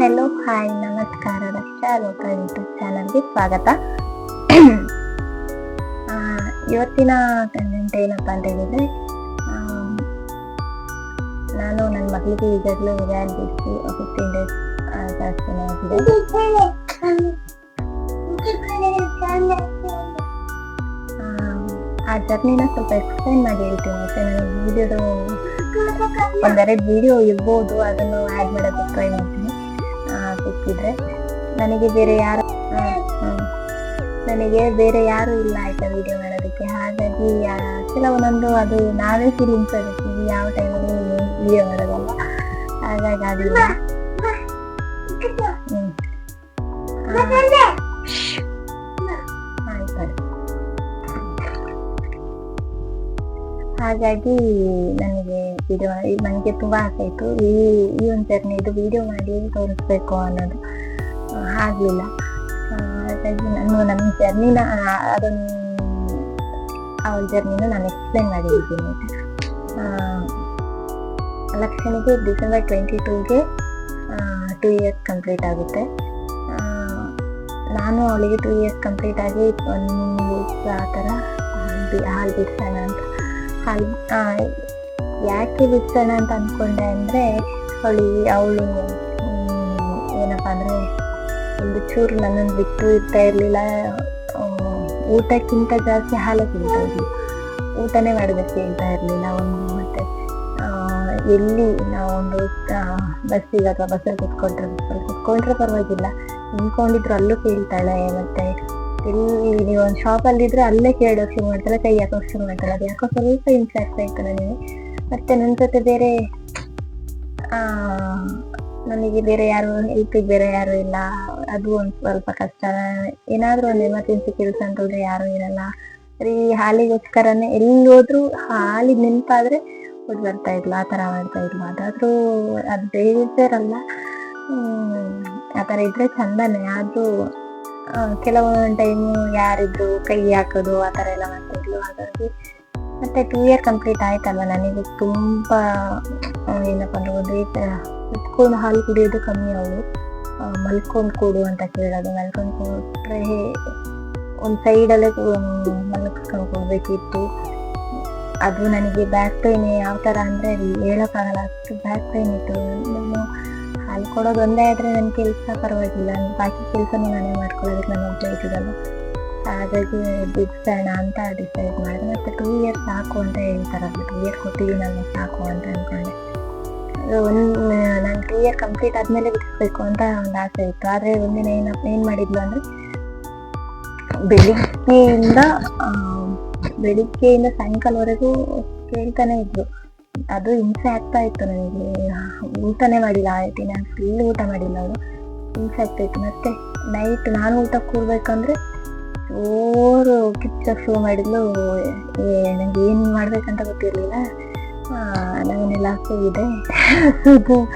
Hello, hi, ನಮಸ್ಕಾರ, ರಕ್ಷಾ ಲೋಕ YouTube ಚಾನಲ್ಗೆ ಸ್ವಾಗತ. ಇವತ್ತಿನ ಕಂಟೆಂಟ್ ಏನಪ್ಪ ಅಂತ ಹೇಳಿದ್ರೆ ನಾನು ನನ್ನ ಮಗಳಿಗೆ ಈಗಾಗಲೇ ವ್ಯಾನ್ ಬಿಸಿ ಫಿಫ್ಟೀನ್ ಡೇಸ್ ಜಾಸ್ತಿನೇ ಆಗಿದೆ ಆ ಜರ್ನಿನ ಸ್ವಲ್ಪ ಎಕ್ಸ್ಪ್ಲೈನ್ ಮಾಡಿ ಹೇಳ್ತೀನಿ ಮತ್ತೆ ನನಗೆ ವಿಡಿಯೋದು ಒಂದೆರಡು ವಿಡಿಯೋ ಇರ್ಬೋದು, ಅದನ್ನು ಆ್ಯಡ್ ಮಾಡೋದಕ್ಕೆ ಟ್ರೈ ಮಾಡ್ತೀನಿ. ಸಿಕ್ಕಿದ್ರೆ ನನಗೆ ಬೇರೆ ಯಾರು ನನಗೆ ಬೇರೆ ಯಾರು ಇಲ್ಲ ಆಯ್ತಾ ವಿಡಿಯೋ ಮಾಡೋದಕ್ಕೆ. ಹಾಗಾಗಿ ಕೆಲವೊಂದೊಂದು ಅದು ನಾವೇ ಫೀಲಿಂಗ್ಸ್ ಆಗಿರ್ತೀವಿ ಯಾವ ಟೈಮಲ್ಲಿ ವಿಡಿಯೋ ಮಾಡೋದಲ್ಲ. ಹಾಗಾಗಿ ಆಗಿಲ್ಲ ಹಾಗಾಗಿ, ನನಗೆ ವಿಡಿಯೋ ನನಗೆ ತುಂಬ ಆಸೆ ಇತ್ತು. ಈ ಈ ಒಂದು ಜರ್ನಿದು ವಿಡಿಯೋ ಮಾಡಿ ತೋರಿಸ್ಬೇಕು ಅನ್ನೋದು. ಆಗಲಿಲ್ಲ. ಹಾಗಾಗಿ ನಾನು ನನ್ನ ಜರ್ನಿನ ಅದನ್ನು ಆ ಜರ್ನಿನ ನಾನು ಎಕ್ಸ್ಪ್ಲೈನ್ ಮಾಡಿದ್ದೀನಿ. ಲಕ್ಷಣಿಗೆ ಡಿಸೆಂಬರ್ ಟ್ವೆಂಟಿ ಟೂಗೆ ಟೂ ಇಯರ್ಸ್ ಕಂಪ್ಲೀಟ್ ಆಗುತ್ತೆ. ನಾನು ಅವಳಿಗೆ ಟೂ ಇಯರ್ಸ್ ಕಂಪ್ಲೀಟ್ ಆಗಿ ಒಂದು, ಆ ಥರ ಹಾಲು ಬಿಡ್ಸೋಣ ಅಂತ. ಹಾಲು ಯಾಕೆ ಬಿಡ್ಸೋಣ ಅಂತ ಅನ್ಕೊಂಡೆ ಅಂದರೆ, ಅವಳು ಅವಳು ಏನಪ್ಪ ಅಂದರೆ, ಒಂದು ಚೂರು ನನ್ನನ್ನು ಬಿಟ್ಟು ಇರ್ತಾ ಇರಲಿಲ್ಲ. ಊಟಕ್ಕಿಂತ ಜಾಸ್ತಿ ಹಾಲು ತಿಂತಾ ಇರ್ಲಿಲ್ಲ ಊಟನೇ ಮಾಡೋದಕ್ಕೆ ಹೇಳ್ತಾ ಇರಲಿಲ್ಲ ಒಂದು ಮತ್ತೆ ಎಲ್ಲಿ ನಾವೊಂದು ಬಸ್ಸಿಗೆ ಅಥವಾ ಬಸ್ಸಲ್ಲಿ ಕುತ್ಕೊಂಡ್ರೆ ಕುತ್ಕೊಂಡ್ರೆ ಪರವಾಗಿಲ್ಲ. ನಿಂತ್ಕೊಂಡಿದ್ರು ಅಲ್ಲೂ ಕೇಳ್ತಾಳೆ, ಮತ್ತೆ ಎಲ್ಲಿ ನೀವು ಒಂದು ಶಾಪಲ್ಲಿ ಇದ್ರೆ ಅಲ್ಲೇ ಕೇಳೋಕೆ ಮಾಡ್ತಾಳೆ, ಕೈ ಹಾಕೋಕೆ ಮಾಡ್ತಾಳೆ. ಅದು ಯಾಕೋ ಸ್ವಲ್ಪ ಹಿಂಸೆ ಇತ್ತು ನನಗೆ. ಮತ್ತೆ ನನ್ನ ಜೊತೆ ಬೇರೆ ನನಗೆ ಬೇರೆ ಯಾರು ಹೆಲ್ಪಿಗೆ ಬೇರೆ ಯಾರು ಇಲ್ಲ. ಅದು ಒಂದು ಸ್ವಲ್ಪ ಕಷ್ಟ. ಏನಾದ್ರು ಒಂದು ಎಮರ್ಜೆನ್ಸಿ ಕೆಲಸ ಅಂತಂದ್ರೆ ಯಾರು ಇರಲ್ಲ. ಬರೀ ಹಾಲಿಗೋಸ್ಕರನೇ ಎಲ್ಲಿ ಹೋದ್ರು ಹಾಲಿ ನೆನಪಾದ್ರೆ ಹೋಗಿ ಬರ್ತಾ ಇದ್ಲು. ಆ ಥರ ಮಾಡ್ತಾ ಇದ್ಲು. ಅದಾದ್ರೂ ಅದು ಬೇಜಾರಲ್ಲ. ಆ ಥರ ಇದ್ರೆ ಚಂದನೇ. ಆದ್ರೂ ಕೆಲವೊಂದು ಟೈಮು ಯಾರಿದ್ರು ಕೈ ಹಾಕೋದು, ಆ ಥರ ಎಲ್ಲ ಮಾಡ್ತಾ ಇದ್ಲು. ಹಾಗಾಗಿ ಮತ್ತೆ ಟೂ ಇಯರ್ ಕಂಪ್ಲೀಟ್ ಆಯ್ತಲ್ವ? ನನಗೆ ತುಂಬಾ ಏನಪ್ಪ ಅಂದ್ರೆ ಒಂದು ಕುತ್ಕೊಂಡು ಹಾಲು ಕುಡಿಯೋದು ಕಮ್ಮಿ ಅವಳು ಮಲ್ಕೊಂಡು ಕೊಡು ಅಂತ ಕೇಳೋದು. ಮಲ್ಕೊಂಡು ಕೊಟ್ರೆ ಒಂದು ಸೈಡಲ್ಲೇ ಮಲ್ಕೊಂಡು ಕೊಡ್ಬೇಕಿತ್ತು. ಅದು ನನಗೆ ಬ್ಯಾಕ್ ಪೈನ್ ಯಾವ ಥರ ಅಂದರೆ ಹೇಳೋಕ್ಕಾಗಲ್ಲ. ಅಷ್ಟು ಬ್ಯಾಕ್ ಪೈನ್ ಇತ್ತು. ನಾನು ಹಾಲು ಕೊಡೋದು ಒಂದೇ ಆದರೆ ನನ್ನ ಕೆಲಸ ಪರವಾಗಿಲ್ಲ. ಬಾಕಿ ಕೆಲಸನೂ ನಾನೇ ಮಾಡ್ಕೊಳ್ಳೋದಕ್ಕೆ ನಾನು ಒಬ್ಬ ಹಾಗಾಗಿ ಬಿಡ್ಸೋಣ ಅಂತ ಡಿಸೈಡ್ ಮಾಡಿದೆ. ಮತ್ತೆ ಟೂ ಇಯರ್ಸ್ ಸಾಕು ಅಂತ ಹೇಳ್ತಾರಲ್ಲ ಟೂ ಇಯರ್ ನಾನು ಸಾಕು ಅಂತ ಅಂದ್ಕೊಂಡೆ. ಒಂದು, ನಾನು ಟೂ ಇಯರ್ ಕಂಪ್ಲೀಟ್ ಆದಮೇಲೆ ಬಿಡಿಸ್ಬೇಕು ಅಂತ ಒಂದು ಆಸೆ ಇತ್ತು. ಆದರೆ ಒಂದಿನ ಏನಪ್ಪ ಏನು ಮಾಡಿದ್ಲು ಅಂದರೆ, ಬೆಳಿಗ್ಗೆಯಿಂದ ಬೆಳಿಗ್ಗೆಯಿಂದ ಸಾಯಂಕಾಲವರೆಗೂ ಕೇಳ್ತಾನೆ ಇದ್ರು. ಅದು ಹಿಂಸೆ ಆಗ್ತಾ ಇತ್ತು ನನಗೆ. ಊಟನೇ ಮಾಡಿಲ್ಲ ಆ ನಾನು ಫುಲ್ ಊಟ ಮಾಡಿಲ್ಲ. ಅವರು ಹಿಂಸೆ ಆಗ್ತಾ ಇತ್ತು. ಮತ್ತೆ ನೈಟ್ ನಾನು ಊಟ ಕೂರ್ಬೇಕಂದ್ರೆ ಜೋರು ಕಿಚ್ಚ ಶುರು ಮಾಡಿದ್ಲು. ನಂಗೆ ಏನು ಮಾಡ್ಬೇಕಂತ ಗೊತ್ತಿರಲಿಲ್ಲ. ನಾವೇನೆಲ್ಲ ಅದು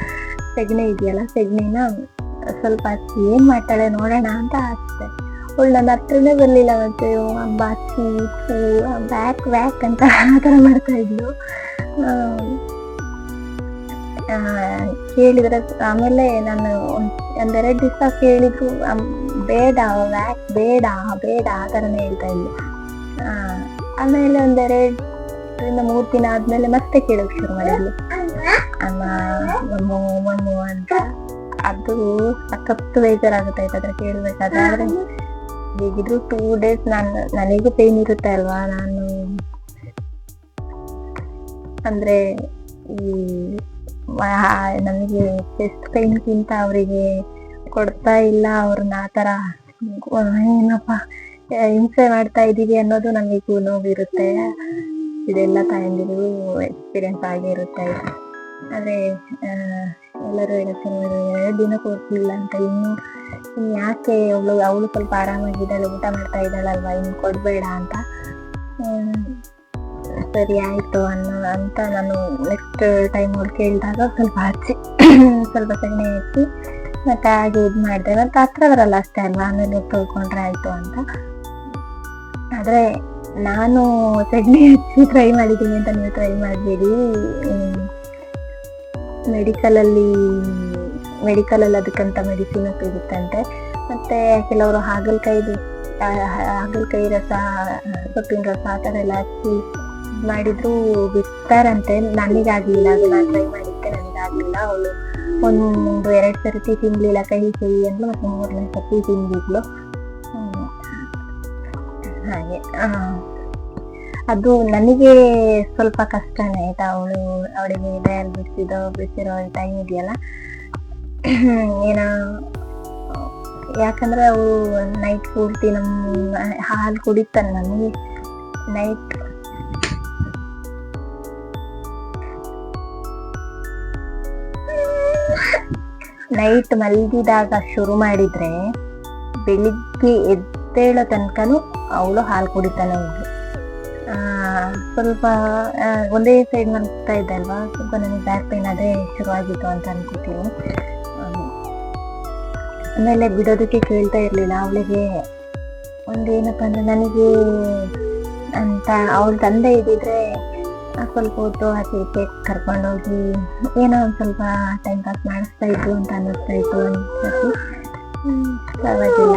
ಸೆಗಣಿ ಇದೆಯಲ್ಲ, ಸೆಗಣಿನ ಸ್ವಲ್ಪ ಹಚ್ಚಿ ಏನು ಮಾಡ್ತಾಳೆ ನೋಡೋಣ ಅಂತ ಹಾಕಿದೆ ಅವಳು ನನ್ನ ಹತ್ರನೇ ಬರಲಿಲ್ಲ ಮತ್ತೆ. ಬಾಚಿ ಫೂ ಬ್ಯಾಕ್ ವ್ಯಾಕ್ ಅಂತ ಆ ಥರ ಮಾಡ್ತಾ ಇದ್ಲು. ಕೇಳಿದ್ರೆ ಆಮೇಲೆ ನಾನು ಒಂದ್- ಒಂದೆರಡು ದಿವಸ ಕೇಳಿದ್ರು. ಬೇಡ ವ್ಯಾಕ್ ಬೇಡ ಬೇಡ ಆ ಥರನೇ ಹೇಳ್ತಾ ಇದ್ಲು. ಆಮೇಲೆ ಒಂದೆರಡರಿಂದ ಮೂರು ದಿನ ಆದ್ಮೇಲೆ ಮತ್ತೆ ಕೇಳೋಕೆ ಶುರು ಮಾಡಿದ್ವಿ ಅಮ್ಮ ಮಮ್ಮು ಅಂತ. ಅದು ಸಖತ್ತು ಬೇಜಾರಾಗುತ್ತೆ ಅದ್ರ ಕೇಳ್ಬೇಕಾದ್ರೆ. ಆದ್ರೆ ಹೇಗಿದ್ರು ಟೂ ಡೇಸ್ ನಾನು, ನನಗೂ ಪೇನ್ ಇರುತ್ತೆ ಅಲ್ವಾ? ನಾನು ಅಂದ್ರೆ ಈ ನನಗೆ ಚೆಸ್ಟ್ ಪೈನ್ಗಿಂತ ಅವರಿಗೆ ಕೊಡ್ತಾ ಇಲ್ಲ ಅವ್ರನ್ನ ಆ ಥರ ಏನಪ್ಪ ಹಿಂಸೆ ಮಾಡ್ತಾ ಇದೀವಿ ಅನ್ನೋದು ನಮಗೂ ನೋವಿರುತ್ತೆ. ಇದೆಲ್ಲ ತಾಯಂದಿರಿಗೂ ಎಕ್ಸ್ಪೀರಿಯನ್ಸ್ ಆಗಿರುತ್ತೆ ಅದೇ ಆ, ಎಲ್ಲರೂ ಹೇಳ್ತೀನಿ ಎರಡು ದಿನ ಕೊಡ್ತಿಲ್ಲ ಅಂತ ಇನ್ನು ಇನ್ನು ಯಾಕೆ ಅವಳು ಅವಳು ಸ್ವಲ್ಪ ಆರಾಮಾಗಿದ್ದಾಳೆ ಊಟ ಮಾಡ್ತಾ ಇದ್ದಾಳಲ್ವಾ ಇನ್ನು ಕೊಡಬೇಡ ಅಂತ? ಸರಿ ಆಯ್ತು ಅನ್ನೋ ಅಂತ ನಾನು ನೆಕ್ಸ್ಟ್ ಟೈಮ್ ಅವ್ಳು ಕೇಳಿದಾಗ ಸ್ವಲ್ಪ ಹಚ್ಚಿ ಸ್ವಲ್ಪ ಸಣ್ಣ ಹಚ್ಚಿ ಮತ್ತೆ ಹಾಗೆ ಇದು ಮಾಡಿದೆ ಮತ್ತೆ ಹತ್ರ ಅಷ್ಟೇ ಅಲ್ವಾ? ಆಮೇಲೆ ತೊಳ್ಕೊಂಡ್ರೆ ಆಯ್ತು ಅಂತ. ಆದ್ರೆ ನಾನು ಸಗಣಿ ಹಚ್ಚಿ ಟ್ರೈ ಮಾಡಿದ್ದೀನಿ ಅಂತ ನೀವು ಟ್ರೈ ಮಾಡಬೇಡಿ. ಮೆಡಿಕಲ್ ಅಲ್ಲಿ ಮೆಡಿಕಲ್ ಅಲ್ಲಿ ಅದಕ್ಕಂತ ಮೆಡಿಸಿನ್ ಸಿಗುತ್ತಂತೆ ಮತ್ತೆ ಕೆಲವರು ಹಾಗಲಕಾಯಿದು ಹಾಗಲಕಾಯಿ ರಸ, ಸೊಪ್ಪಿನ ರಸ ಆ ಥರ ಎಲ್ಲ ಹಚ್ಚಿ ಮಾಡಿದ್ರು ಬಿಡ್ತಾರಂತೆ. ನನಗಾಗಲಿಲ್ಲ ಅದು ನಾನು ಟ್ರೈ ಮಾಡಿದ್ದೆ ನನಗಾಗಲಿಲ್ಲ. ಅವಳು ಒಂದು ಎರಡು ಸರ್ತಿ ತಿನ್ಲಿಲ್ಲ ಕಹಿ ಕಹಿ ಅಂದ್ಲು ಮತ್ತೆ ಮೂರನೇ ಸರ್ತಿ ತಿಂದಿದ್ಲು. ಹಾಗೆ ಅದು ನನಗೆ ಸ್ವಲ್ಪ ಕಷ್ಟನೇ ಆಯ್ತಾ, ಅವಳು ಅವಳಿಗೆ ಡಯಲ್ ಬಿಡಿಸಿದೋ ಬಿಡಿಸಿರೋ ಟೈಮ್ ಇದೆಯಲ್ಲ ಏನೋ, ಯಾಕಂದ್ರೆ ಅವಳು ನೈಟ್ ಪೂರ್ತಿ ನಮ್ಮ ಹಾಲು ಕುಡಿತಾನೆ ನನಗೆ ನೈಟ್ ನೈಟ್ ಮಲಗಿದಾಗ ಶುರು ಮಾಡಿದ್ರೆ ಬೆಳಿಗ್ಗೆ ಎದ್ದೇಳೋ ತನಕನೂ ಅವಳು ಹಾಲು ಕುಡಿತಾನೆ ಆ, ಸ್ವಲ್ಪ ಒಂದೇ ಸೈಡ್ ಮಲಗ್ತಾ ಇದ್ದೆ ಅಲ್ವಾ? ಸ್ವಲ್ಪ ನನಗೆ ಬ್ಯಾಕ್ ಪೇನ್ ಅದೇ ಶುರುವಾಗಿತ್ತು ಅಂತ ಅನ್ಕೋತೀನಿ. ಆಮೇಲೆ ಬಿಡೋದಕ್ಕೆ ಕೇಳ್ತಾ ಇರಲಿಲ್ಲ. ಅವಳಿಗೆ ಒಂದೇನಪ್ಪ ಅಂದರೆ ನನಗೆ ಅಂತ ಅವಳ ತಂದೆ ಇದ್ದಿದ್ರೆ ಸ್ವಲ್ಪ ಹೊತ್ತು ಆಚೆ ಈಚೆ ಕರ್ಕೊಂಡೋಗಿ ಏನೋ ಒಂದು ಸ್ವಲ್ಪ ಟೈಮ್ ಪಾಸ್ ಮಾಡಿಸ್ತಾ ಇದ್ರು ಅಂತ ಅನ್ನಿಸ್ತಾ ಇತ್ತು ಅನ್ಸತಿ ಪರವಾಗಿಲ್ಲ.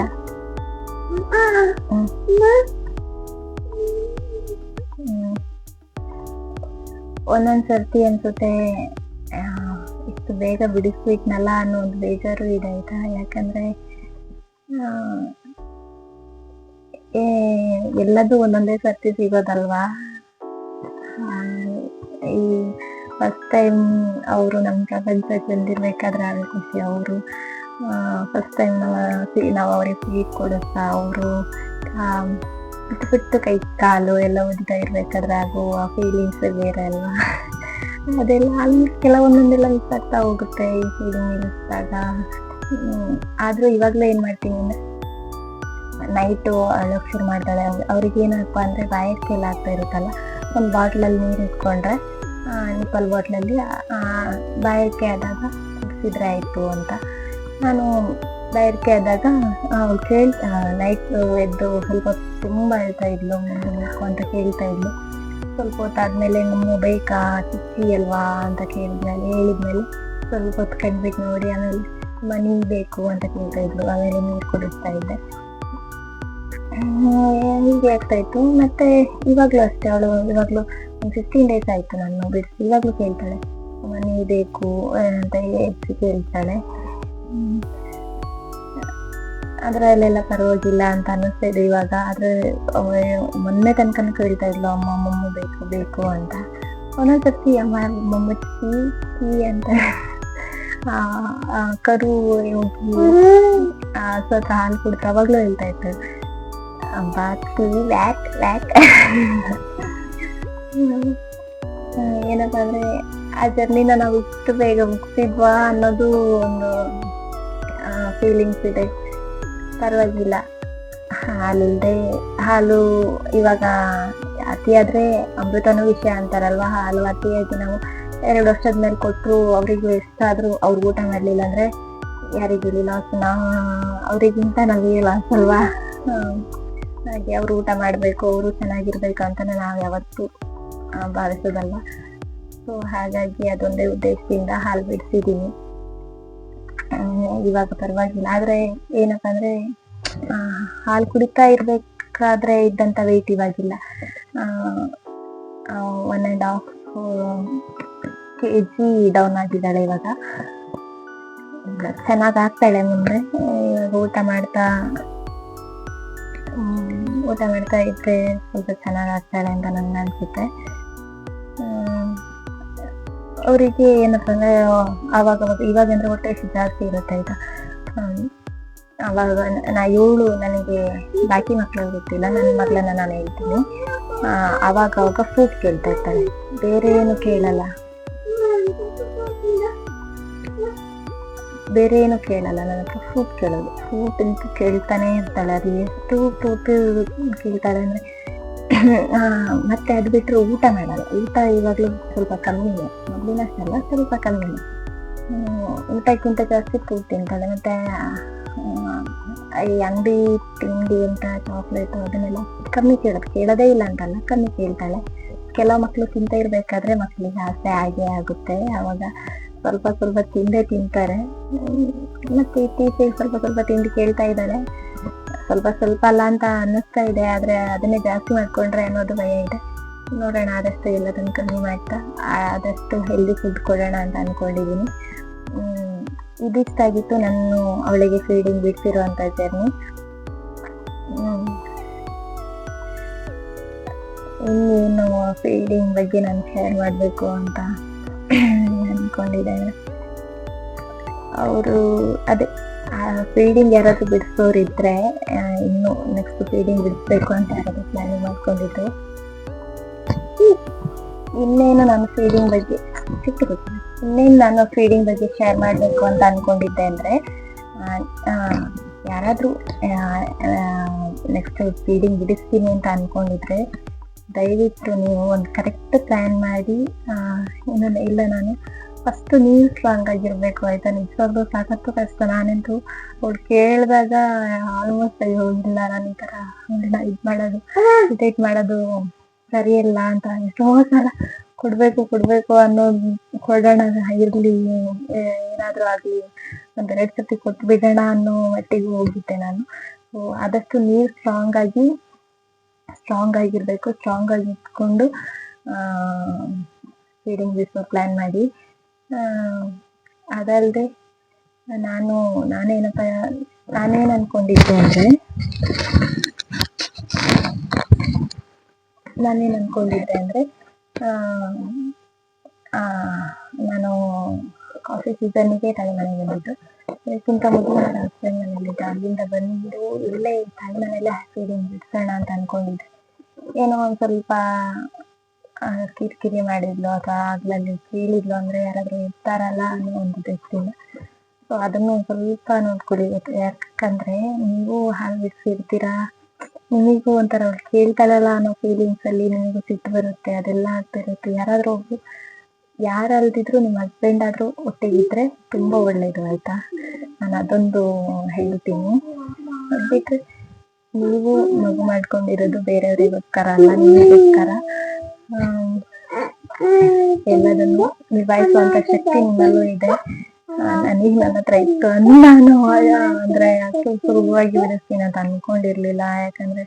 ಒಂದೊಂದ್ ಸರ್ತಿ ಅನ್ಸುತ್ತೆ ಇಷ್ಟು ಬೇಗ ಬಿಡಿಸ್ಬಿಟ್ನಲ್ಲ ಅನ್ನೋ ಒಂದು ಬೇಜಾರು ಇದೆ ಆಯ್ತಾ? ಯಾಕಂದ್ರೆ ಎಲ್ಲದೂ ಒಂದೊಂದೇ ಸರ್ತಿ ಸಿಗೋದಲ್ವಾ? ಫಸ್ಟ್ ಟೈಮ್ ಅವರು ನಮ್ಮ ಪ್ರಪಂಚಕ್ಕೆ ಬಂದಿರಬೇಕಾದ್ರೆ ಆಗ ಖುಷಿ ಅವರು. ಫಸ್ಟ್ ಟೈಮ್ ನಾವು ಅವ್ರಿಗೆ ಸ್ವೀಟ್ ಕೊಡುತ್ತಾ ಅವರು ಬಿಟ್ಟು ಬಿಟ್ಟು ಕೈ ಕಾಲು ಎಲ್ಲ ಒದಿತಾ ಇರ್ಬೇಕಾದ್ರೆ ಆಗುವ ಫೀಲಿಂಗ್ಸ್ ಬೇರೆ ಅಲ್ವಾ. ಅದೆಲ್ಲ ಅಲ್ಲಿ ಕೆಲವೊಂದೊಂದೆಲ್ಲ ಮಿಸ್ ಆಗ್ತಾ ಹೋಗುತ್ತೆ, ಈ ಫೀಲಿಂಗ್ ಇರಿಸಿದಾಗ ಆದರೂ ಇವಾಗಲೇ ಏನು ಮಾಡ್ತೀನಿ ಅಂದರೆ ನೈಟು ಅಳೋಕ್ ಶುರು ಮಾಡ್ತಾಳೆ ಅವ್ರಿಗೆ ಏನಪ್ಪ ಅಂದರೆ ಬಾಯಕ್ಕೆಲ್ಲ ಆಗ್ತಾ ಇರುತ್ತಲ್ಲ, ಒಂದು ಬಾಟ್ಲಲ್ಲಿ ನೀರು ಇಟ್ಕೊಂಡ್ರೆ ನಿಪ್ಪಲ್ ಬಾಟ್ಲಲ್ಲಿ ಬಾಯಕ್ಕೆ ಆದಾಗ ಕುಡಿಸಿದ್ರೆ ಆಯಿತು ಅಂತ. ನಾನು ಬಾಯಕ್ಕೆ ಆದಾಗ ಅವ್ಳು ಕೇಳ್ ನೈಟ್ ಎದ್ದು ಸ್ವಲ್ಪ ತುಂಬ ಹೇಳ್ತಾ ಇದ್ಲು ಅಂತ ಕೇಳ್ತಾ ಇದ್ಲು. ಸ್ವಲ್ಪ ಹೊತ್ತಾದ್ಮೇಲೆ ನಮ್ಮ ಬೇಕಾ ಚಿಕ್ಕಿ ಅಲ್ವಾ ಅಂತ ಕೇಳಿದ್ಮೇಲೆ, ಹೇಳಿದ್ಮೇಲೆ ಸ್ವಲ್ಪ ಹೊತ್ತು ಕಣ್ಬಿಟ್ಟು ನೋಡಿ, ಆಮೇಲೆ ಮನಿ ಬೇಕು ಅಂತ ಕೇಳ್ತಾ ಇದ್ಲು, ಆಮೇಲೆ ನೀರು ಕುಡಿಸ್ತಾ ಇದ್ದೆ. ಹೀಗೆ ಆಗ್ತಾ ಇತ್ತು. ಮತ್ತೆ ಇವಾಗ್ಲೂ ಅಷ್ಟೇ, ಅವಳು ಇವಾಗ್ಲೂ ಫಿಫ್ಟೀನ್ ಡೇಸ್ ಆಯಿತು ನಾನು ಬಿಟ್ಟು ಇವಾಗಲೂ ಕೇಳ್ತಾಳೆ. ಮನೆ ಬೇಕು ಅಂತ ಹೆಚ್ಚು ಕೇಳ್ತಾಳೆ. ಅದರಲ್ಲೆಲ್ಲ ಪರವಾಗಿಲ್ಲ ಅಂತ ಅನ್ನಿಸ್ತಾ ಇದೆ ಇವಾಗ. ಆದರೆ ಮೊನ್ನೆ ತನಕನೂ ಕೇಳ್ತಾ ಇದ್ಲು, ಅಮ್ಮ, ಮಮ್ಮ ಬೇಕು ಬೇಕು ಅಂತ. ಒಂದೊಂದ್ಸತಿ ಅಮ್ಮ, ಮಮ್ಮ ಚೀ ಚೀ ಅಂತ. ಕರು ಹೋಗಿ ಸ್ವಲ್ಪ ಹಾಲು ಕುಡ್ತಾ ಅವಾಗಲೂ ಹೇಳ್ತಾ ಇತ್ತು ಬಾತು ವ್ಯಾಕ್ ವ್ಯಾಕ್ ಏನಪ್ಪ ಅಂದ್ರೆ ಆ ಜರ್ನಿನ ನಾವು ಇಷ್ಟು ಬೇಗ ಮುಗಿಸಿದ್ವಾ ಅನ್ನೋದು ಒಂದು ಫೀಲಿಂಗ್ಸ್ ಇದೆ. ಪರವಾಗಿಲ್ಲ. ಹಾಲಿಲ್ಲದೆ ಹಾಲು ಇವಾಗ ಅತಿಯಾದ್ರೆ ಅಮೃತನೂ ವಿಷಯ ಅಂತಾರಲ್ವಾ, ಹಾಲು ಅತಿಯಾಗಿ ನಾವು ಎರಡು ವರ್ಷದ ಮೇಲೆ ಕೊಟ್ಟರು ಅವರಿಗೂ ಎಷ್ಟಾದ್ರೂ ಅವ್ರಿಗೆ ಊಟ ಮಾಡಲಿಲ್ಲ ಅಂದ್ರೆ ಯಾರಿಗೂ ಲಾಸ್ ನಾವು ಅವರಿಗಿಂತ ನಮಗೆ ಲಾಸ್ ಅಲ್ವಾ? ಹಾಗೆ ಅವ್ರು ಊಟ ಮಾಡಬೇಕು, ಅವರು ಚೆನ್ನಾಗಿರ್ಬೇಕು ಅಂತ ನಾವು ಯಾವತ್ತೂ ಭಾವಿಸೋದಲ್ವಾ ಸೊ ಹಾಗಾಗಿ ಅದೊಂದೇ ಉದ್ದೇಶದಿಂದ ಹಾಲು ಬಿಡಿಸಿದ್ದೀನಿ. ಇವಾಗ ಪರವಾಗಿಲ್ಲ. ಆದರೆ ಏನಪ್ಪ ಅಂದರೆ ಹಾಲು ಕುಡಿತಾ ಇರಬೇಕಾದ್ರೆ ಇದ್ದಂತ ವೆಯ್ಟ್ ಇವಾಗಿಲ್ಲ. One and half K G down ಆಗಿದ್ದಾಳೆ ಇವಾಗ. ಚೆನ್ನಾಗಿ ಆಗ್ತಾಳೆ ಮುಂದೆ. ಇವಾಗ ಊಟ ಮಾಡ್ತಾ ಊಟ ಮಾಡ್ತಾ ಇದ್ರೆ ಸ್ವಲ್ಪ ಚೆನ್ನಾಗಿ ಆಗ್ತಾಳೆ ಅಂತ ನನ್ನ ಅನ್ಸುತ್ತೆ. ಅವರಿಗೆ ಏನಪ್ಪ ಅಂದ್ರೆ ಅವಾಗ ಅವಾಗ ಇವಾಗ ಅಂದ್ರೆ ಹೊಟ್ಟೆ ಜಾಸ್ತಿ ಇರುತ್ತೆ ಆಯ್ತಾ? ಅವಾಗ ನಾ ಏಳು ನನಗೆ ಬಾಕಿ ಮಕ್ಕಳು ಗೊತ್ತಿಲ್ಲ, ನನ್ನ ಮಗಳನ್ನ ನಾನು ಹೇಳ್ತೀನಿ. ಅವಾಗ ಅವಾಗ ಫ್ರೂಟ್ ಕೇಳ್ತಾ ಇರ್ತಾರೆ. ಬೇರೆ ಏನು ಕೇಳಲ್ಲ. ಬೇರೆ ಏನು ಕೇಳಲ್ಲ ನನಗೆ ಹತ್ರ ಕೇಳೋದು. ಫ್ರೂಟ್ ಅಂತ ಕೇಳ್ತಾನೆ ಇರ್ತಾಳೆ, ಅದು ಎಷ್ಟು ಫ್ರೂಟ್ ಕೇಳ್ತಾಳೆ ಅಂದ್ರೆ ಮತ್ತೆ ಅದು ಬಿಟ್ಟರೆ ಊಟ ಮಾಡಲ್ಲ. ಊಟ ಇವಾಗಲೂ ಸ್ವಲ್ಪ ಕಮ್ಮಿನೇ ಮೊದಲಿನಷ್ಟಲ್ಲ ಸ್ವಲ್ಪ ಕಮ್ಮಿ ಇದೆ. ಊಟಕ್ಕಿಂತ ಜಾಸ್ತಿ ಫುಡ್ ತಿಂತಾಳೆ ಮತ್ತೆ ಈ ಅಂಗಡಿ ತಿಂಡಿ ಅಂತ ಚಾಕ್ಲೇಟ್ ಅದನ್ನೆಲ್ಲ ಕಮ್ಮಿ ಕೇಳೋದು. ಕೇಳೋದೇ ಇಲ್ಲ ಅಂತಲ್ಲ, ಕಮ್ಮಿ ಕೇಳ್ತಾಳೆ. ಕೆಲವು ಮಕ್ಕಳು ತಿಂತ ಇರಬೇಕಾದ್ರೆ ಮಕ್ಕಳಿಗೆ ಆಸೆ ಆಗೇ ಆಗುತ್ತೆ. ಆವಾಗ ಸ್ವಲ್ಪ ಸ್ವಲ್ಪ ತಿಂದೇ ತಿಂತಾರೆ. ಮತ್ತೆ ಇತ್ತೀಚೆಗೆ ಸ್ವಲ್ಪ ಸ್ವಲ್ಪ ತಿಂದು ಕೇಳ್ತಾ ಇದ್ದಾಳೆ. ಸ್ವಲ್ಪ ಸ್ವಲ್ಪ ಅಲ್ಲ ಅಂತ ಅನ್ನಿಸ್ತಾ ಇದೆ ಆದ್ರೆ ಅದನ್ನೇ ಜಾಸ್ತಿ ಮಾಡ್ಕೊಂಡ್ರೆ ಅನ್ನೋದು ಭಯ ಇದೆ. ನೋಡೋಣ ಆದಷ್ಟು ಎಲ್ಲದನ್ನು ಕಮ್ಮಿ ಮಾಡ್ತಾ ಆದಷ್ಟು ಹೆಲ್ದಿ ಫುಡ್ ಕೊಡೋಣ ಅಂತ ಅನ್ಕೊಂಡಿದೀನಿ. ಹ್ಮ್, ಇದಿಷ್ಟಾಗಿತ್ತು ನಾನು ಅವಳಿಗೆ ಫೀಡಿಂಗ್ ಬಿಡ್ಸಿರುವಂತ ಜರ್ನಿ ಇನ್ನೇನು ಫೀಡಿಂಗ್ ಬಗ್ಗೆ ನಾನು ಶೇರ್ ಮಾಡಬೇಕು ಅಂತ ಅನ್ಕೊಂಡಿದ್ದೇನೆ. ಅವರು ಅದೇ ಫೀಲ್ಡಿಂಗ್ ಯಾರಾದ್ರೂ ಬಿಡಿಸೋರು ಇದ್ರೆ ಇನ್ನು ನೆಕ್ಸ್ಟ್ ಫೀಲ್ಡಿಂಗ್ ಬಿಡಿಸ್ಬೇಕು ಅಂತ ಯಾರಾದರೂ ಪ್ಲಾನಿಂಗ್ ಮಾಡ್ಕೊಂಡಿದ್ದು ಇನ್ನೇನು ನಾನು ಫೀಡಿಂಗ್ ಬಗ್ಗೆ ಸಿಕ್ಕಿದೆ ಇನ್ನೇನು ನಾನು ಫೀಡಿಂಗ್ ಬಗ್ಗೆ ಶೇರ್ ಮಾಡಬೇಕು ಅಂತ ಅನ್ಕೊಂಡಿದ್ದೆ ಅಂದ್ರೆ ಯಾರಾದ್ರೂ ನೆಕ್ಸ್ಟ್ ಫೀಡಿಂಗ್ ಬಿಡಿಸ್ತೀನಿ ಅಂತ ಅನ್ಕೊಂಡಿದ್ರೆ, ದಯವಿಟ್ಟು ನೀವು ಒಂದು ಕರೆಕ್ಟ್ ಪ್ಲಾನ್ ಮಾಡಿ ಇನ್ನೊಂದು ಇನ್ನು ಇಲ್ಲ ನಾನು ಫಸ್ಟ್ ನೀನ್ ಸ್ಟ್ರಾಂಗ್ ಆಗಿರ್ಬೇಕು ಆಯ್ತಾ? ನಿಜವಾಗ್ಲೂ ಸಾಕಷ್ಟು ಕಷ್ಟ. ನಾನಂತೂ ಅವ್ಳು ಕೇಳಿದಾಗ ಆಲ್ಮೋಸ್ಟ್ ಅಯ್ಯೋ, ಇಲ್ಲ ನಾನು ಈ ತರ ಇದ್ ಮಾಡೋದು ಇಟೇಟ್ ಮಾಡೋದು ಸರಿಯಿಲ್ಲ ಅಂತ ಎಷ್ಟೋ ಸಲ ಕೊಡ್ಬೇಕು ಕೊಡ್ಬೇಕು ಅನ್ನೋದು ಕೊಡೋಣ ಇರ್ಲಿ ಏನಾದರೂ ಆಗ್ಲಿ ಎರಡ್ ಸತಿ ಕೊಟ್ಟು ಬಿಡೋಣ ಅನ್ನೋ ಮಟ್ಟಿಗೆ ಹೋಗಿದ್ದೆ ನಾನು. ಆದಷ್ಟು ನೀರ್ ಸ್ಟ್ರಾಂಗ್ ಆಗಿ ಸ್ಟ್ರಾಂಗ್ ಆಗಿರ್ಬೇಕು ಸ್ಟ್ರಾಂಗ್ ಆಗಿ ಇಟ್ಕೊಂಡು ಫೀಡಿಂಗ್ ಬಿಡಿಸೋ ಪ್ಲಾನ್ ಮಾಡಿ. ಅದಲ್ದೆ ನಾನು ನಾನೇನಪ್ಪ ನಾನೇನ್ ಅನ್ಕೊಂಡಿದ್ದೆ ಅಂದ್ರೆ ನಾನೇನ್ ಅನ್ಕೊಂಡಿದ್ದೆ ಅಂದ್ರೆ ಆ, ನಾನು ಕಾಫಿ ಸೀಸನ್ಗೆ ತಾಯಿ ಮನೆಗೆ ಬಂದಿದ್ದು. ಇದಕ್ಕಿಂತ ಮೊದಲು ನನ್ನ ಹಸ್ಬೆಂಡ್ ಮನೆಯಲ್ಲಿದ್ದೆ ಅಲ್ಲಿಂದ ಬಂದು ಇಲ್ಲೇ ತಾಯಿ ಮನೆಯಲ್ಲೇ ಫೀಡಿಂಗ್ ಬಿಡ್ಸೋಣ ಅಂತ ಅನ್ಕೊಂಡಿದ್ದೆ. ಏನೋ ಒಂದ್ ಸ್ವಲ್ಪ ಕಿರಿಕಿರಿ ಮಾಡಿದ್ಲು, ಅಥವಾ ಆಗ್ಲಲ್ಲಿ ಕೇಳಿದ್ಲು ಅಂದ್ರೆ ಯಾರಾದ್ರೂ ಇರ್ತಾರಲ್ಲ ಅನ್ನೋ ಒಂದು ದೃಷ್ಟಿಯಿಂದ ಸೊ ಅದನ್ನು ಸ್ವಲ್ಪ ನೋಡ್ಕೊಳ್ಳಿ ಯಾಕೆ- ಯಾಕಂದ್ರೆ ನೀವು ಹಾಲು ಬಿಡ್ಸಿರ್ತೀರಾ ನಿಮಗೂ ಒಂಥರ ಅವ್ರು ಕೇಳ್ತಾಳಲ್ಲ ಅನ್ನೋ ಫೀಲಿಂಗ್ಸ್ ಅಲ್ಲಿ ನಿಮಗೂ ಸಿಟ್ಟು ಬರುತ್ತೆ, ಅದೆಲ್ಲ ಆಗ್ತಾ ಇರುತ್ತೆ. ಯಾರಾದ್ರೂ ಒಬ್ರು, ಯಾರಲ್ದಿದ್ರು ನಿಮ್ಮ ಹಸ್ಬೆಂಡ್ ಆದ್ರೂ ಒಟ್ಟಿಗಿದ್ರೆ ತುಂಬಾ ಒಳ್ಳೇದು, ಆಯ್ತಾ? ನಾನು ಅದೊಂದು ಹೇಳ್ತೀನಿ. ಬಿಟ್ರೆ ನೀವು ಮಗು ಮಾಡ್ಕೊಂಡಿರೋದು ಬೇರೆಯವರಿಗೋಸ್ಕರ ಅಲ್ಲ, ನಿಮಗೋಸ್ಕರ. ಎಲ್ಲದನ್ನು ನಿಭಾಯಿಸುವಂತ ಶಕ್ತಿ ನಿಮ್ಮಲ್ಲೂ ಇದೆ. ನನಗ್ ನನ್ನ ಹತ್ರ ಇತ್ತು. ನಾನು ಅಂದ್ರೆ ಅಷ್ಟು ಸುಲಭವಾಗಿ ಬಿಡಿಸ್ತೀನಿ ಅಂತ ಅನ್ಕೊಂಡಿರ್ಲಿಲ್ಲ. ಯಾಕಂದ್ರೆ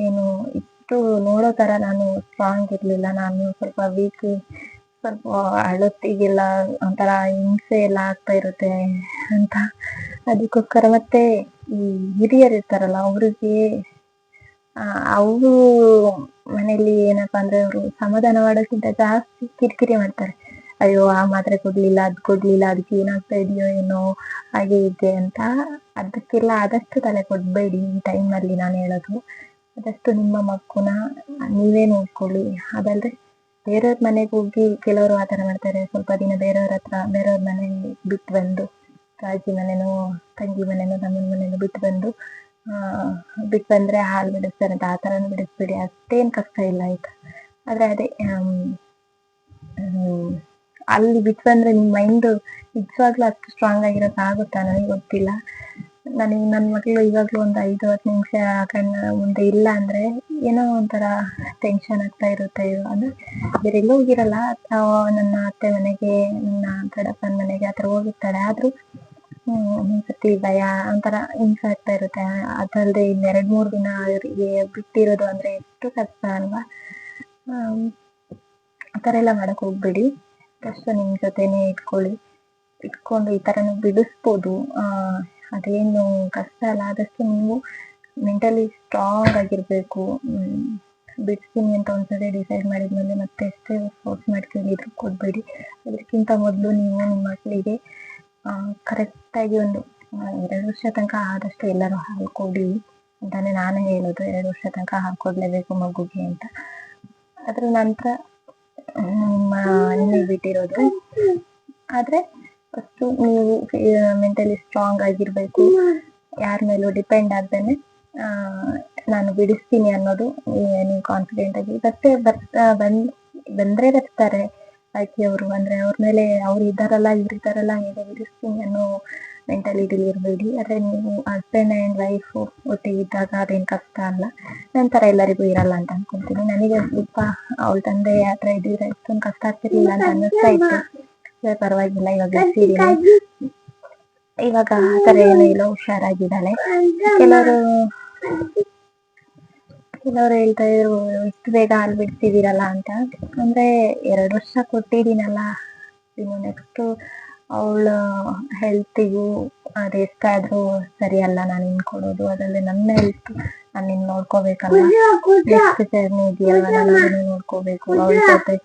ಏನು, ಇಷ್ಟು ನೋಡೋ ತರ ನಾನು ಸ್ಟ್ರಾಂಗ್ ಇರ್ಲಿಲ್ಲ. ನಾನು ಸ್ವಲ್ಪ ವೀಕ್ ಸ್ವಲ್ಪ ಅಳತಿಗೆಲ್ಲ ಒಂಥರ ಹಿಂಸೆ ಎಲ್ಲ ಆಗ್ತಾ ಇರುತ್ತೆ ಅಂತ. ಅದಕ್ಕೋಸ್ಕರ ಮತ್ತೆ ಈ ಹಿರಿಯರು ಇರ್ತಾರಲ್ಲ ಅವ್ರಿಗೆ ಅವರು ಮನೆಯಲ್ಲಿ ಏನಪ್ಪಾ ಅಂದ್ರೆ ಅವರು ಸಮಾಧಾನ ಮಾಡೋಕ್ಕಿಂತ ಜಾಸ್ತಿ ಕಿರಿಕಿರಿ ಮಾಡ್ತಾರೆ. ಅಯ್ಯೋ, ಆ ಮಾತ್ರೆ ಕೊಡ್ಲಿಲ್ಲ, ಅದ್ ಕೊಡ್ಲಿಲ್ಲ ಅದಕ್ಕೆ ಏನಾಗ್ತಾ ಇದೆಯೋ ಏನೋ, ಹಾಗೆ ಇದೆ ಅಂತ. ಅದಕ್ಕೆಲ್ಲ ಆದಷ್ಟು ತಲೆ ಕೊಡ್ಬೇಡಿ ಈ ಟೈಮ್ ಅಲ್ಲಿ ನಾನು ಹೇಳೋದು. ಆದಷ್ಟು ನಿಮ್ಮ ಮಕ್ಕಳನ್ನ ನೀವೇ ನೋಡ್ಕೊಳ್ಳಿ. ಅದಲ್ದೆ ಬೇರೆಯವ್ರ ಮನೆಗೆ ಹೋಗಿ ಕೆಲವರು ಆ ಥರ ಮಾಡ್ತಾರೆ. ಸ್ವಲ್ಪ ದಿನ ಬೇರೆಯವ್ರ ಹತ್ರ, ಬೇರೆಯವ್ರ ಮನೆ ಬಿಟ್ಟು ಬಂದು ಕಾಜಿ ಮನೆನೋ, ತಂಗಿ ಮನೆನೋ, ತಮ್ಮನ ಮನೆನೋ ಬಿಟ್ಟು ಬಂದು ಬಿಟ್ಟು ಬಂದ್ರೆ ಹಾಲು ಬಿಡಿಸ್ತಾರೆ ಅಂತ ಆ ಥರನೂ ಬಿಡಿಸ್ಬಿಡಿ, ಅಷ್ಟೇನ್ ಕಷ್ಟ ಇಲ್ಲ ಆಯ್ತಾ ಆದ್ರೆ ಅದೇ ಅಲ್ಲಿ ಬಿಟ್ಟು ಬಂದ್ರೆ ನಿಮ್ ಮೈಂಡ್ ನಿಜವಾಗ್ಲೂ ಅಷ್ಟು ಸ್ಟ್ರಾಂಗ್ ಆಗಿರೋಕ್ ಆಗುತ್ತಾ? ನನಗೆ ಗೊತ್ತಿಲ್ಲ. ನನಗೆ ನನ್ನ ಮಗಳು ಇವಾಗ್ಲೂ ಒಂದು ಐದು, ಹತ್ತು ನಿಮಿಷ ಕಣ್ಣ ಮುಂದೆ ಇಲ್ಲ ಅಂದ್ರೆ ಏನೋ ಒಂಥರ ಟೆನ್ಷನ್ ಆಗ್ತಾ ಇರುತ್ತೆ ಅಂದ್ರೆ ಬೇರೆ ಎಲ್ಲೂ ಹೋಗಿರಲ್ಲ. ನನ್ನ ಅತ್ತೆ ಮನೆಗೆ, ನನ್ನ ದೊಡ್ಡಪ್ಪನ ಮನೆಗೆ ಆ ಥರ ಹೋಗಿರ್ತಾಳೆ ಆದ್ರೂ ಒಂದ್ಸತಿ ಭಯ, ಒಂಥರ ಹಿಂಸೆ ಆಗ್ತಾ ಇರುತ್ತೆ. ಅದಲ್ಲದೆ ಇನ್ನೆರಡು ಮೂರ್ ದಿನ ಅವರಿಗೆ ಬಿಟ್ಟಿರೋದು ಅಂದ್ರೆ ಎಷ್ಟು ಕಷ್ಟ ಅಲ್ವಾ? ಆ ಥರ ಎಲ್ಲ ಮಾಡಕ್ ಹೋಗ್ಬೇಡಿ. ಕಷ್ಟ ನಿಮ್ ಜೊತೆನೆ ಇಟ್ಕೊಳ್ಳಿ. ಇಟ್ಕೊಂಡು ಈ ಥರನೂ ಬಿಡಿಸ್ಬೋದು. ಅದೇನು ಕಷ್ಟ ಅಲ್ಲ. ಆದಷ್ಟು ನೀವು ಮೆಂಟಲಿ ಸ್ಟ್ರಾಂಗ್ ಆಗಿರ್ಬೇಕು. ಬಿಡ್ಸ್ತೀನಿ ಅಂತ ಒಂದ್ಸರಿ ಡಿಸೈಡ್ ಮಾಡಿದ್ಮೇಲೆ ಮತ್ತೆ ಎಷ್ಟೇ ಫೋರ್ಸ್ ಮಾಡ್ಕೊಂಡಿದ್ರು ಕೊಡ್ಬೇಡಿ. ಅದಕ್ಕಿಂತ ಮೊದಲು ನೀವು ನಿಮ್ಮ ಮಕ್ಕಳಿಗೆ ಕರೆಕ್ಟಾಗಿ ಒಂದು ಎರಡು ವರ್ಷ ತನಕ ಆದಷ್ಟು ಎಲ್ಲರೂ ಹಾಲು ಕೊಡಿ ಅಂತಾನೆ ನಾನು ಹೇಳೋದು. ಎರಡು ವರ್ಷ ತನಕ ಹಾಲು ಕೊಡ್ಲೇಬೇಕು ಮಗುಗೆ ಅಂತ. ಅದ್ರ ನಂತರ ನಿಮ್ಮ ಅನ್ನ ಬಿಟ್ಟಿರೋದು. ಆದ್ರೆ ಫಸ್ಟು ನೀವು ಮೆಂಟಲಿ ಸ್ಟ್ರಾಂಗ್ ಆಗಿರ್ಬೇಕು. ಯಾರ ಮೇಲೂ ಡಿಪೆಂಡ್ ಆಗ್ದೇನೆ ನಾನು ಬಿಡಿಸ್ತೀನಿ ಅನ್ನೋದು ನೀವು ಕಾನ್ಫಿಡೆಂಟ್ ಆಗಿ. ಮತ್ತೆ ಬರ್ತಾ ಬಂದ್, ಬಂದ್ರೆ ಬರ್ತಾರೆ. ಆಯ್ಕೆ ಅವರು ಅಂದ್ರೆ ಅವ್ರ ಮೇಲೆ ಅವ್ರು ಇದ್ದಾರಲ್ಲ ಇವ್ರು ಇದ್ದಾರಲ್ಲ ಹೇಗೆ ಇರಿಸ್ತೀನಿ ಅನ್ನೋ ಮೆಂಟಾಲಿಟಿಲಿ ಇರಬೇಡಿ. ಆದರೆ ನೀವು ಹಸ್ಬೆಂಡ್ ಆ್ಯಂಡ್ ವೈಫ್ ಒಟ್ಟಿಗೆ ಇದ್ದಾಗ ಅದೇನು ಕಷ್ಟ ಅಲ್ಲ. ನಂತರ ಎಲ್ಲರಿಗೂ ಇರಲ್ಲ ಅಂತ ಅನ್ಕೊಂತೀನಿ. ನನಗೆ ಸ್ವಲ್ಪ ಅವಳ ತಂದೆ ಆ ಥರ ಇದ್ದಿದ್ರೆ ಇಷ್ಟೊಂದು ಕಷ್ಟ ಆಗ್ತಿರ್ಲಿಲ್ಲ ಅಂತ ಅನ್ನಿಸ್ತಾ ಇತ್ತು. ಪರವಾಗಿಲ್ಲ ಇವಾಗ ಇವಾಗ ಆ ಥರ ಏನೋ ಇಲ್ಲ ಹುಷಾರಾಗಿದ್ದಾಳೆ. ಕೆಲವರು ಕೆಲವರು ಹೇಳ್ತಾ ಇದ್ರು ಇಷ್ಟು ಬೇಗ ಹಾಲು ಬಿಡ್ತಿದ್ದೀರಲ್ಲ ಅಂತ. ಅಂದ್ರೆ ಎರಡು ವರ್ಷ ಕೊಟ್ಟಿದ್ದೀನಲ್ಲ ಇನ್ನು ನೆಕ್ಸ್ಟ್ ಅವಳ ಹೆಲ್ತಿಗೂ ಅದು ಎಷ್ಟಾದ್ರೂ ಸರಿ ಅಲ್ಲ ನಾನು ಇನ್ ಕೊಡೋದು ಅದ್ರಲ್ಲಿ ನನ್ನ ಹೆಲ್ತ್ ನಾನು ನಿನ್ ನೋಡ್ಕೋಬೇಕಲ್ಲ. ಎಷ್ಟು ಜರ್ನಿ ಇದೆಯಲ್ಲ ನಾನು ನೋಡ್ಕೋಬೇಕು. ಅವಳ ಜೊತೆ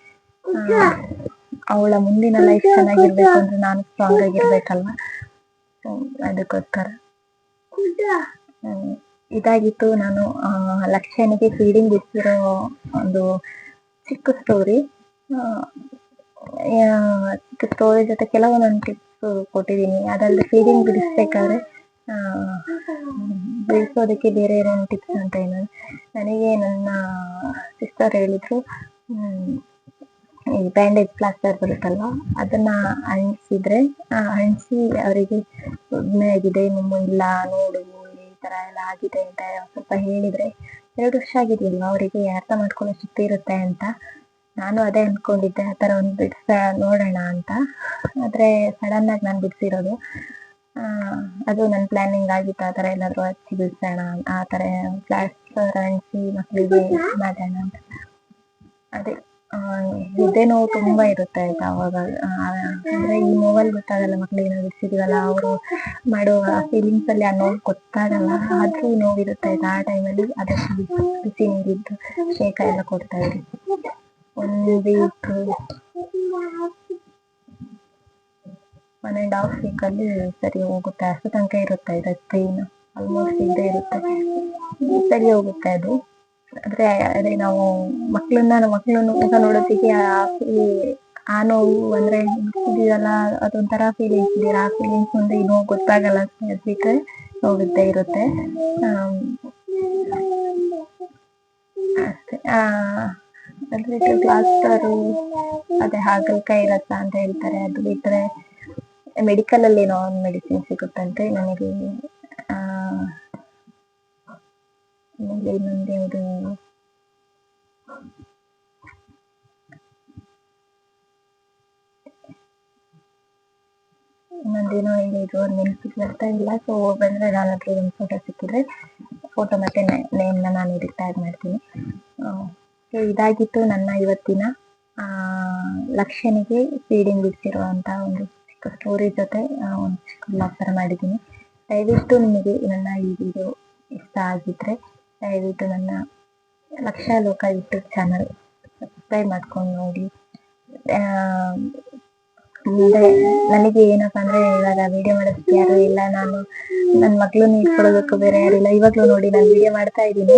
ಅವಳ ಮುಂದಿನ ಲೈಫ್ ಚೆನ್ನಾಗಿರ್ಬೇಕು ಅಂದ್ರೆ ನಾನು ಸ್ಟ್ರಾಂಗ್ ಆಗಿರ್ಬೇಕಲ್ವಾ? ಅದಕ್ಕೋಸ್ಕರ. ಹ್ಮ್. ಇದಾಗಿತ್ತು. ನಾನು ಲಕ್ಷನಿಗೆ ಫೀಡಿಂಗ್ ಇಟ್ಟಿರೋ ಒಂದು ಚಿಕ್ಕ ಸ್ಟೋರಿ ಚಿಕ್ಕ ಸ್ಟೋರಿ ಜೊತೆ ಕೆಲವೊಂದೊಂದು ಟಿಪ್ಸ್ ಕೊಟ್ಟಿದ್ದೀನಿ. ಅದಲ್ಲದೆ ಫೀಡಿಂಗ್ ಬಿಡಿಸ್ಬೇಕಾದ್ರೆ ಬಿಡಿಸೋದಕ್ಕೆ ಬೇರೆ ಏನೇನು ಟಿಪ್ಸ್ ಅಂತ ಏನು ನನಗೆ ನನ್ನ ಸಿಸ್ಟರ್ ಹೇಳಿದ್ರು ಈ ಬ್ಯಾಂಡೇಜ್ ಪ್ಲಾಸ್ಟರ್ ಬರುತ್ತಲ್ವಾ? ಅದನ್ನ ಅಂಟಿಸಿದ್ರೆ ಅಂಟಿಸಿ ಅವರಿಗೆ ಆಗಿದೆ ನಿಮ್ಮ ಇಲ್ಲ ನೋಡು ತರ ಎಲ್ಲ ಆಗಿದೆ ಅಂತ ಸ್ವಲ್ಪ ಹೇಳಿದ್ರೆ ಎರಡು ವರ್ಷ ಆಗಿದೆಯಲ್ವಾ ಅವರಿಗೆ, ಅರ್ಥ ಮಾಡ್ಕೊಳ್ಳೋ ಶಕ್ತಿ ಇರುತ್ತೆ ಅಂತ. ನಾನು ಅದೇ ಅನ್ಕೊಂಡಿದ್ದೆ, ಆ ಥರ ಒಂದು ಬಿಡ್ಸ ನೋಡೋಣ ಅಂತ. ಆದ್ರೆ ಸಡನ್ ಆಗಿ ನಾನು ಬಿಡಿಸಿರೋದು ಅದು ನನ್ನ ಪ್ಲಾನಿಂಗ್ ಆಗಿತ್ತು, ಆ ತರ ಎಲ್ಲಾದ್ರು ಹಚ್ಚಿ ಬಿಡ್ಸೋಣ, ಆ ತರ ಫ್ಲಾಟ್ಸ್ ಅಂಟಿಸಿ ಮಕ್ಕಳಿಗೆ ಮಾಡೋಣ ಅಂತ. ಅದೇ. ಎದೆ ನೋವು ತುಂಬಾ ಇರುತ್ತೆ ಆಯ್ತಾ ಅವಾಗ. ಅಂದ್ರೆ ಈ ಮೊಬೈಲ್ ಗೊತ್ತಾಗಲ್ಲ ಮಕ್ಳಿಗೆ ನಾವು ಬಿಡ್ಸಿದೀವಲ್ಲ ಅವರು ಮಾಡುವ ಫೀಲಿಂಗ್ಸ್ ಅಲ್ಲಿ ಆ ನೋವು ಗೊತ್ತಾಗಲ್ಲ. ಆದ್ರೂ ನೋವಿರುತ್ತೆ ಆಯ್ತಾ ಆ ಟೈಮಲ್ಲಿ ಅದಕ್ಕೆ ಬಿಸಿ ನೀರಿದ್ದು ಶೇಖ ಎಲ್ಲ ಕೊಡ್ತಾ ಇರಿ ಒಂದು ವೀಕ್ ಒನ್ ಆ್ಯಂಡ್ ಹಾಫ್ ಅಲ್ಲಿ ಸರಿ ಹೋಗುತ್ತೆ. ಅಷ್ಟು ತನಕ ಇರುತ್ತೆ ಇದು ಪೇನ್ ಆಲ್ಮೋಸ್ಟ್ ಇದ್ದೇ ಇರುತ್ತೆ. ಸರಿ ಹೋಗುತ್ತೆ ಅದು. ಆದ್ರೆ ಅದೇ ನಾವು ಮಕ್ಕಳನ್ನ ನಮ್ಮ ಮಕ್ಕಳನ್ನು ಮುಖ ನೋಡೋದಿಕ್ಕೆ ಆ ನೋವು ಅಂದ್ರೆ ಇದೆಯಲ್ಲ, ಅದೊಂಥರ ಫೀಲಿಂಗ್ಸ್ ಇದೆಯಲ್ಲ, ಆ ಫೀಲಿಂಗ್ಸ್ ಮುಂದೆ ಈ ನೋವು ಗೊತ್ತಾಗಲ್ಲ ಅದ್ ಹೋಗುತ್ತೆ ಇರುತ್ತೆ. ಅಷ್ಟೇ. ಪ್ಲಾಸ್ಟರು ಅದೇ ಹಾಗಲಕಾಯಿ ರಸ ಅಂತ ಹೇಳ್ತಾರೆ, ಅದು ಬಿಟ್ರೆ ಮೆಡಿಕಲ್ ಅಲ್ಲಿ ಏನೋ ಒಂದು ಮೆಡಿಸಿನ್ ಸಿಗುತ್ತಂತೆ, ನನಗೆ, ಆ ಆಮೇಲೆ ಇನ್ನೊಂದು ಯಾವುದು ಇನ್ನೊಂದೇನೋ ಹೇಳಿದ್ರು ಅದು ನೆನಪಿಗೆ ಇಲ್ಲ ಸೊ ಬಂದ್ರೆ ನಾನು ಹತ್ರ ಒಂದು ಫೋಟೋ ಸಿಕ್ಕಿದ್ರೆ ಫೋಟೋ ಮತ್ತೆ ನೇಮ್ನ ನಾನು ಇದಕ್ಕೆ ಟ್ಯಾಗ್ ಮಾಡ್ತೀನಿ ಸೊ ಇದಾಗಿತ್ತು ನನ್ನ ಇವತ್ತಿನ ಆ, ಲಕ್ಷ್ಯನಿಗೆ ಫೀಡಿಂಗ್ ಬಿಡ್ಸಿರುವಂತ ಒಂದು ಚಿಕ್ಕ ಸ್ಟೋರಿ ಜೊತೆ ಒಂದು ಚಿಕ್ಕ ಮಾಡಿದ್ದೀನಿ ದಯವಿಟ್ಟು ನಿಮಗೆ ನನ್ನ ಈ ವಿಡಿಯೋ ಇಷ್ಟ ಆಗಿದ್ರೆ ದಯವಿಟ್ಟು ನನ್ನ ಲಕ್ಷ ಲೋಕ ಯೂಟ್ಯೂಬ್ ಚಾನಲ್ ಸಬ್ಸ್ಕ್ರೈಬ್ ಮಾಡ್ಕೊಂಡು ನೋಡಿ. ಮುಂದೆ ನನಗೆ ಏನಪ್ಪಾ ಅಂದ್ರೆ ಇವಾಗ ವಿಡಿಯೋ ಮಾಡೋದಕ್ಕೆ ಯಾರು ಇಲ್ಲ. ನಾನು ನನ್ನ ಮಗಳನ್ನ ಇಟ್ಕೊಳ್ಳೋದಕ್ಕೂ ಬೇರೆ ಯಾರಿಲ್ಲ ಇವಾಗ್ಲೂ ನೋಡಿ ನಾನು ವಿಡಿಯೋ ಮಾಡ್ತಾ ಇದ್ದೀನಿ.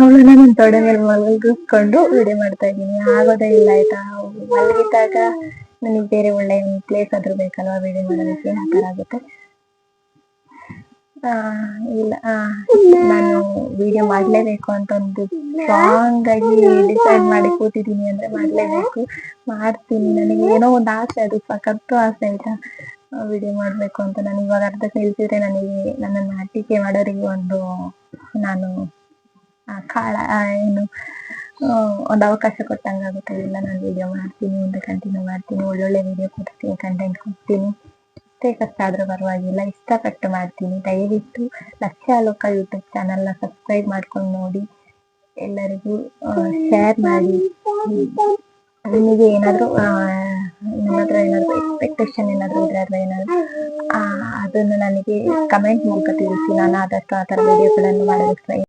ಅವಳನ್ನ ನನ್ನ ತೊಡೆ ಮೇಲೆ ಮಲಗಿಸ್ಕೊಂಡು ವಿಡಿಯೋ ಮಾಡ್ತಾ ಇದ್ದೀನಿ. ಆಗೋದೇ ಇಲ್ಲ, ಆಯ್ತಾ? ಮಲಗಿದಾಗ ನನಗೆ ಬೇರೆ ಒಳ್ಳೆ ಪ್ಲೇಸ್ ಆದ್ರೂ ಬೇಕಲ್ವಾ ವಿಡಿಯೋ ಮಾಡೋದಕ್ಕೆ? ಆ ಥರ ಆಗುತ್ತೆ. ಇಲ್ಲ ನಾನು ವಿಡಿಯೋ ಮಾಡ್ಲೇಬೇಕು ಅಂತ ಒಂದು ಸ್ಟ್ರಾಂಗ್ ಆಗಿ ಡಿಸೈಡ್ ಮಾಡಿ ಕೂತಿದ್ದೀನಿ ಅಂದ್ರೆ ಮಾಡ್ಲೇಬೇಕು. ಮಾಡ್ತೀನಿ. ನನಗೆ ಏನೋ ಒಂದು ಆಸೆ ಅದು ಸಖತ್ತು ಆಸೆ ಆಯ್ತಾ? ವಿಡಿಯೋ ಮಾಡ್ಬೇಕು ಅಂತ. ನಾನು ಇವಾಗ ಅರ್ಧ ನಿಲ್ಸಿದ್ರೆ ನನಗೆ ನನ್ನನ್ನು ಆಟಿಕೆ ಮಾಡೋರಿಗೆ ಒಂದು ನಾನು ಆ, ಕಾಳ ಏನು ಒಂದು ಅವಕಾಶ ಕೊಟ್ಟಂಗಾಗುತ್ತೆ ಇಲ್ಲ ನಾನು ವಿಡಿಯೋ ಮಾಡ್ತೀನಿ ಮುಂದೆ ಕಂಟಿನ್ಯೂ ಮಾಡ್ತೀನಿ ಒಳ್ಳೊಳ್ಳೆ ವಿಡಿಯೋ ಕೊಡ್ತೀನಿ ಕಂಟೆಂಟ್ ಕೊಡ್ತೀನಿ. ಎಷ್ಟೇ ಕಷ್ಟ ಆದ್ರೂ ಪರವಾಗಿಲ್ಲ, ಇಷ್ಟಪಟ್ಟು ಮಾಡ್ತೀನಿ. ದಯವಿಟ್ಟು ಲಕ್ಷ ಲೋಕ ಯೂಟ್ಯೂಬ್ ಚಾನಲ್ನ ಸಬ್ಸ್ಕ್ರೈಬ್ ಮಾಡ್ಕೊಂಡು ನೋಡಿ. ಎಲ್ಲರಿಗೂ ಶೇರ್ ಮಾಡಿ. ನಿಮಗೆ ಏನಾದರೂ ನಿಮ್ಮ ಹತ್ರ ಏನಾದರೂ ಎಕ್ಸ್ಪೆಕ್ಟೇಷನ್ ಏನಾದರೂ ಇದ್ರೆ ಅಥವಾ ಏನಾದರೂ ಅದನ್ನು ನನಗೆ ಕಮೆಂಟ್ ಮೂಲಕ ತಿಳಿಸಿ. ನಾನು ಆದಷ್ಟು ಆ ತರ ವಿಡಿಯೋಗಳನ್ನು ಮಾಡಲು try